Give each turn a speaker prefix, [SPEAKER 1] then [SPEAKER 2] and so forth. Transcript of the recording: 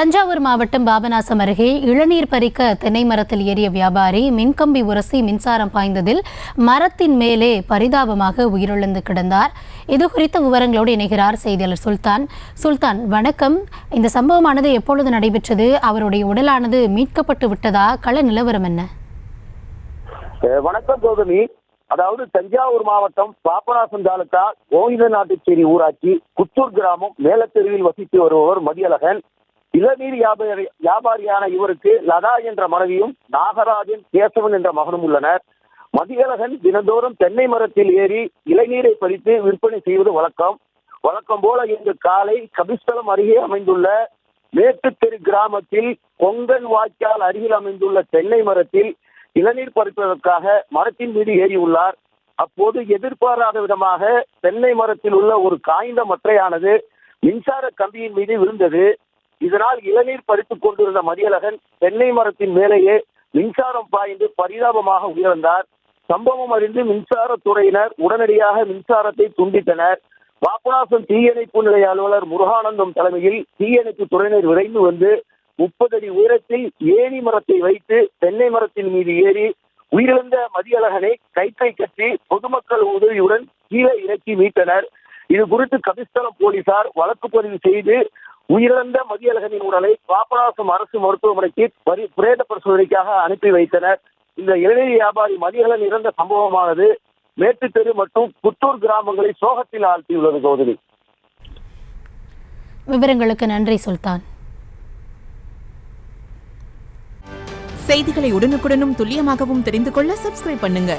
[SPEAKER 1] தஞ்சாவூர் மாவட்டம் பாபநாசம் அருகே இளநீர் பறிக்க தென்னை மரத்தில் ஏறிய வியாபாரி மின்கம்பி உரசி மின்சாரம் பாய்ந்ததில் மரத்தின் மேலே பரிதாபமாக உயிரிழந்து கிடந்தார். இது குறித்த விவரங்களோடு இணைகிறார் செய்தியாளர் சுல்தான். சுல்தான் வணக்கம். இந்த சம்பவமானது எப்பொழுது நடைபெற்றது? அவருடைய உடலானது மீட்கப்பட்டு விட்டதா? கள நிலவரம் என்ன?
[SPEAKER 2] வணக்கம் சோதனி. அதாவது தஞ்சாவூர் மாவட்டம் பாபநாசம் தாலுகா கோவிந்த நாட்டுச்சேரி ஊராட்சி குத்தூர் கிராமம் மேலத்தெருவில் வசித்து வருபவர் மதியழகன். இளநீர் வியாபாரி வியாபாரியான இவருக்கு லதா என்ற மனைவியும் நாகராஜன் கேசவன் என்ற மகனும் உள்ளனர். மதியழகன் தினந்தோறும் தென்னை மரத்தில் ஏறி இளநீரை பறித்து விற்பனை செய்வது வழக்கம். வழக்கம் போல இன்று காலை கபிஸ்தலம் அருகே அமைந்துள்ள மேட்டுத்தெரு கிராமத்தில் கொங்கன் வாய்க்கால் அருகில் அமைந்துள்ள தென்னை மரத்தில் இளநீர் பறிப்பதற்காக மரத்தின் மீது ஏறியுள்ளார் அப்போது எதிர்பாராத விதமாக தென்னை மரத்தில் உள்ள ஒரு காய்ந்த மற்றையானது மின்சார கம்பியின் மீது விழுந்தது. இதனால் இளநீர் பறித்துக் கொண்டிருந்த மதியழகன் தென்னை மரத்தின் மேலேயே மின்சாரம் பாய்ந்து பரிதாபமாக உயிரிழந்தார். சம்பவம் அறிந்து மின்சாரத்துறையினர் உடனடியாக மின்சாரத்தை துண்டித்தனர். பாபநாசம் தீயணைப்பு நிலைய அலுவலர் முருகானந்தம் தலைமையில் தீயணைப்பு துறையினர் விரைந்து வந்து முப்பது அடி உயரத்தில் ஏணி மரத்தை வைத்து தென்னை மரத்தின் மீது ஏறி உயிரிழந்த மதியழகனை கயிற்றை கட்டி பொதுமக்கள் உதவியுடன் கீழே இறக்கி மீட்டனர். இது குறித்து கபிஸ்தலம் போலீசார் வழக்கு பதிவு செய்து உயிரிழந்த மதியழகனின் உடலை பாபநாசம் அரசு மருத்துவமனைக்கு பரி பிரேத பரிசோதனைக்காக அனுப்பி வைத்தனர். இந்த இளநீர் வியாபாரி மதியழகன் இறந்த சம்பவமானது மேட்டுத்தெரு மற்றும் புத்தூர் கிராமங்களை சோகத்தில் ஆழ்த்தியுள்ளது கௌதமி.
[SPEAKER 1] விவரங்களுக்கு நன்றி சுல்தான்.
[SPEAKER 3] செய்திகளை உடனுக்குடனும் துல்லியமாகவும் தெரிந்து கொள்ள சப்ஸ்கிரைப் பண்ணுங்க.